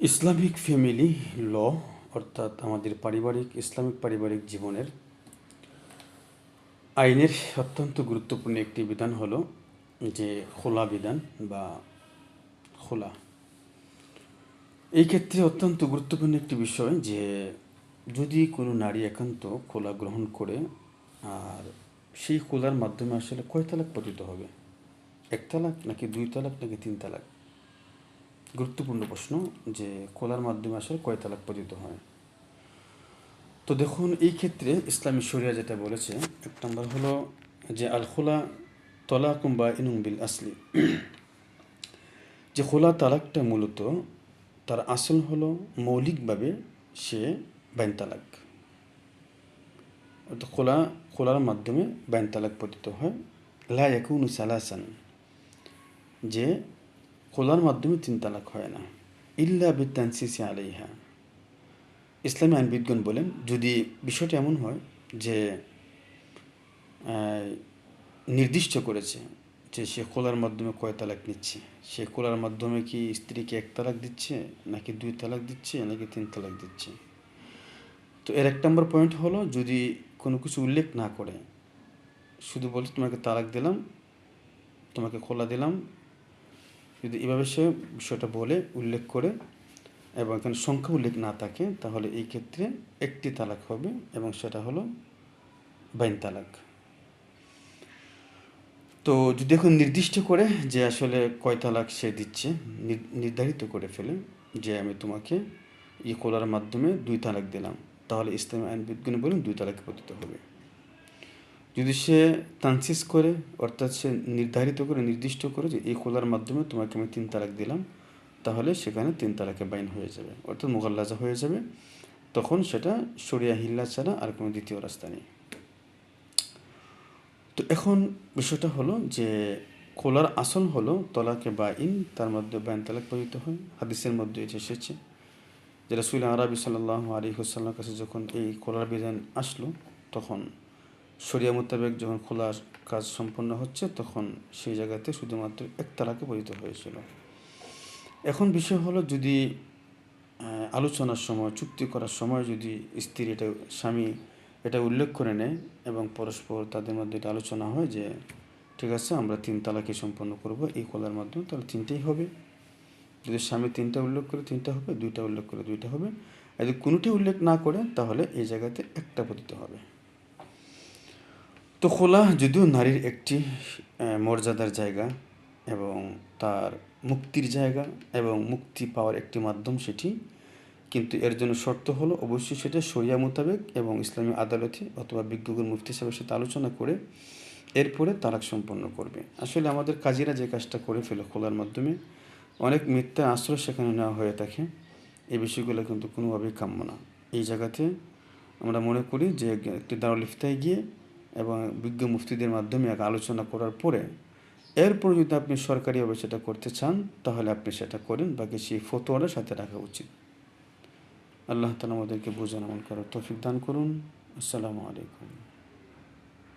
Islamic family ল, অর্থাৎ আমাদের পারিবারিক, ইসলামিক পারিবারিক জীবনের আইনের অত্যন্ত গুরুত্বপূর্ণ একটি বিধান হলো যে খোলা বিধান বা খোলা। এই ক্ষেত্রে অত্যন্ত গুরুত্বপূর্ণ একটি বিষয় যে যদি কোনো নারী একান্ত খোলা গ্রহণ করে, আর সেই খোলার মাধ্যমে আসলে কয় তালাক পতিত হবে? এক তালাক নাকি দুই তালাক নাকি তিন তালাক? গুরুত্বপূর্ণ প্রশ্ন যে খোলার মাধ্যমে আসলে কয় তালাক পতিত হয়? তো দেখুন, এই ক্ষেত্রে ইসলামী শরিয়া যেটা বলেছে, এক নম্বর হলো যে আল খোলা তলা বা ইনুম বিল আসলি। যে খোলা তালাকটা মূলত তার আসল হলো মৌলিকভাবে সে বাইন তালাক। অর্থাৎ খোলা, খোলার মাধ্যমে বাইন তালাক পতিত হয়। লা ইয়াকুনু সালাসান, যে খোলার মাধ্যমে তিন তালাক হয় না। ইল্লা বিতানসিসি আলাইহা। ইসলামী আইনবিদগণ বলেন, যদি বিষয়টা এমন হয় যে নির্দিষ্ট করেছে যে সে খোলার মাধ্যমে কয় তালাক নিচ্ছে, সে খোলার মাধ্যমে কি স্ত্রীকে এক তালাক দিচ্ছে, নাকি দুই তালাক দিচ্ছে, নাকি তিন তালাক দিচ্ছে? তো এর এক নম্বর পয়েন্ট হলো, যদি কোনো কিছু উল্লেখ না করে, শুধু বলছে তোমাকে তালাক দিলাম, তোমাকে খোলা দিলাম যদি এভাবে সে বিষয়টা বলে, উল্লেখ করে এবং এখানে সংখ্যা উল্লেখ না থাকে, তাহলে এই ক্ষেত্রে একটি তালাক হবে এবং সেটা হলো বাইন তালাক। তো যদি এখন নির্দিষ্ট করে যে আসলে কয় তালাক সে দিচ্ছে, নির- নির্ধারিত করে ফেলে যে আমি তোমাকে ই করার মাধ্যমে দুই তালাক দিলাম, তাহলে ইসলামী আইন বিজ্ঞানী বলেন দুই তালাকে পতিত হবে। যদি সে তানসিস করে, অর্থাৎ সে নির্ধারিত করে, নির্দিষ্ট করে যে এই খোলার মাধ্যমে তোমাকে আমি তিন তালাক দিলাম, তাহলে সেখানে তিন তালাকে বাইন হয়ে যাবে, অর্থাৎ মোগাল্লাজা হয়ে যাবে। তখন সেটা সরিয়া হিল্লা ছাড়া আর কোনো দ্বিতীয় রাস্তা নেই। তো এখন বিষয়টা হলো যে খোলার আসল হলো তলাকে বা ইন তার মধ্যে বাইন তালাক পরিণত হয়। হাদিসের মধ্যে এটি এসেছে যে রাসুল আরবি সাল্লাহ আলী হুসাল্লার কাছে যখন এই খোলার বিধান আসলো, তখন শরিয়া মোতাবেক যখন খোলার কাজ সম্পন্ন হচ্ছে, তখন সেই জায়গাতে শুধুমাত্র একতলাকে পরিণত হয়েছিল। এখন বিষয় হলো যদি আলোচনার সময়, চুক্তি করার সময় যদি স্ত্রী এটা, স্বামী এটা উল্লেখ করে নেয় এবং পরস্পর তাদের মধ্যে এটা আলোচনা হয় যে, ঠিক আছে, আমরা তিন তালাকে সম্পন্ন করব, এই খোলার মাধ্যমে তাহলে তিনটেই হবে। যদি স্বামী তিনটা উল্লেখ করে, তিনটা হবে, দুইটা উল্লেখ করে, দুইটা হবে। আর যদি কোনোটি উল্লেখ না করে, তাহলে এই জায়গাতে একটা পতিত হবে। তো খোলা যদিও নারীর একটি মর্যাদার জায়গা এবং তার মুক্তির জায়গা এবং মুক্তি পাওয়ার একটি মাধ্যম সেটি, কিন্তু এর জন্য শর্ত হলো অবশ্যই সেটা শরিয়া মোতাবেক এবং ইসলামী আদালতে অথবা বিজ্ঞগণ মুফতি সাহেবের সাথে আলোচনা করে এরপরে তালাক সম্পন্ন করবে। আসলে আমাদের কাজীরা যে কাজটা করে ফেলে খোলার মাধ্যমে, অনেক মিথ্যা আশ্রয় সেখানে নেওয়া হয়ে থাকে। এই বিষয়গুলো কিন্তু কোনোভাবেই কাম্য না। এই জায়গাতে আমরা মনে করি যে একটি দারুল ইফতায় গিয়ে এবং বিজ্ঞ মুফতিদের মাধ্যমে এক আলোচনা করার পরে, এরপর যদি আপনি সরকারিভাবে সেটা করতে চান, তাহলে আপনি সেটা করেন, বাকি সেই ফতোয়াটা সাথে রাখা উচিত। আল্লাহ তালা আমাদেরকে বোঝান করার তফিক দান করুন। আসসালামু আলাইকুম।